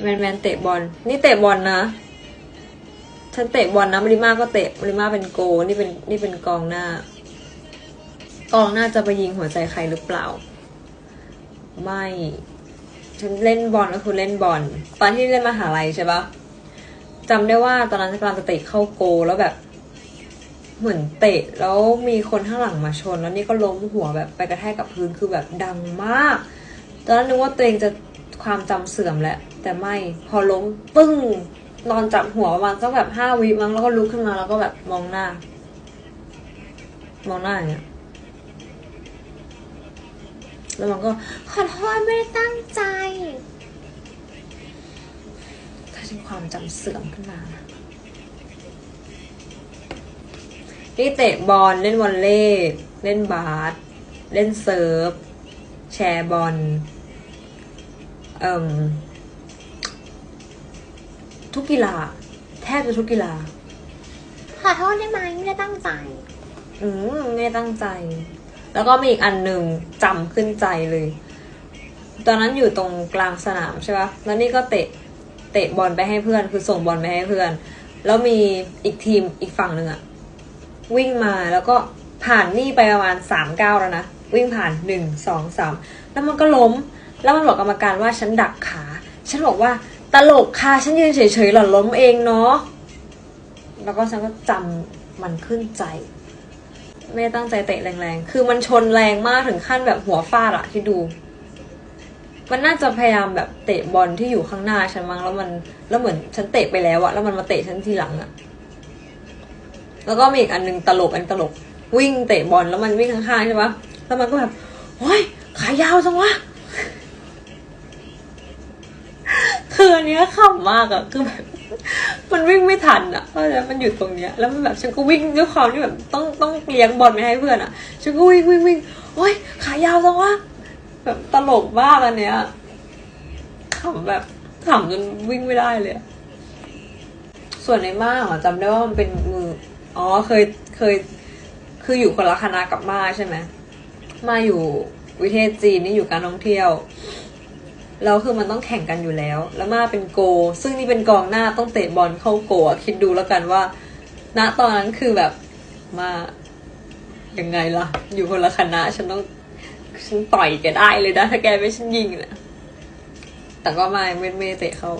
แมนแมนเตะบอล นี่เตะบอลนะ ฉันเตะบอลนะมาริมาก็เตะมาริมาเป็นโก นี่เป็นนี่เป็นกองหน้า กองหน้าจะไปยิงหัวใจใครหรือเปล่า ไม่ ฉันเล่นบอลก็คือเล่นบอล ตอนที่เล่นมหาลัยใช่ปะจำได้ว่าตอนนั้นกำลังจะเตะเข้าโกแล้วแบบ เหมือนเตะแล้วมีคนข้างหลังมาชน แล้วนี่ก็ล้มหัวแบบไปกระแทกกับพื้นคือแบบดังมาก ตอนนั้นนึกว่าตัวเองจะ ความจำเสื่อมแหละ แต่ไม่พอล้มปึ้งนอนจับหัวประมาณสักแบบห้าวิมั้งแล้วก็ลุกขึ้นมาแล้วก็แบบมองหน้า มองหน้าอย่างเงี้ยแล้วมันก็ขอโทษไม่ได้ตั้งใจถ้าฉันความจำเสื่อมขึ้นมานี่เตะบอลเล่นวอลเลย์เล่นบาสเล่นเซิร์ฟ แชร์บอล ทุกกีฬา แทบจะทุกกีฬา ขอโทษได้ไหมไม่ได้ตั้งใจ อืมไม่ได้ตั้งใจ แล้วก็มีอีกอันหนึ่งจำขึ้นใจเลย ตอนนั้นอยู่ตรงกลางสนามใช่ปะแล้วนี่ก็เตะ เตะบอลไปให้เพื่อน คือส่งบอลไปให้เพื่อน แล้วมีอีกทีมอีกฝั่งหนึ่งอะวิ่งมาแล้วก็ผ่านนี่ไปประมาณสามก้าวแล้วนะ วิ่งผ่านหนึ่งสองสามแล้วมันก็ล้ม แล้วมันบอกกรรมการว่าฉันดักขา ฉันบอกว่าตลกค่ะ ฉันยืนเฉยๆหล่อนล้มเองเนาะ แล้วก็ฉันก็จำมันขึ้นใจ ไม่ตั้งใจเตะแรงๆ คือมันชนแรงมากถึงขั้นแบบหัวฟาดอะที่ดู มันน่าจะพยายามแบบเตะบอลที่อยู่ข้างหน้าฉันมั้งแล้วมัน แล้วเหมือนฉันเตะไปแล้วอะแล้วมันมาเตะฉันทีหลังอะแล้วก็มีอีกอันหนึงตลกอันตลกวิ่งเตะบอลแล้วมันวิ่งข้างๆใช่ปะแล้วมันก็แบบโอ้ยขายาวจังวะ คืออันเนี้ยขำมากอะคือแบบมันวิ่งไม่ทันอะเพราะฉะนั้นมันอยู่ตรงเนี้ย แล้วมันแบบฉันก็วิ่งด้วยความที่แบบต้องต้องเลี้ยงบอลไปให้เพื่อนอะฉันก็วิ่งวิ่งวิ่งโอ๊ยขายาวจังวะแบบตลกมากอันเนี้ยขำแบบขำจนวิ่งไม่ได้เลยส่วนในม่าเหรอจำได้ว่ามันเป็นมืออ๋อเคยเคย คืออยู่คนละคณะกับมาใช่ไหมมาอยู่วิเทศจีนนี่อยู่การท่องเที่ยว แล้วคือมันต้องแข่งกันอยู่แล้ว แล้วมาเป็นโก ซึ่งนี่เป็นกองหน้าต้องเตะบอลเข้าโกอะคิดดูแล้วกันว่าณตอนนั้นคือแบบมายังไงล่ะ อยู่คนละคณะฉันต้องฉันต่อยแกได้เลยนะถ้าแกไม่ฉันยิงนะแต่ก็มาเมเมเตะเข้า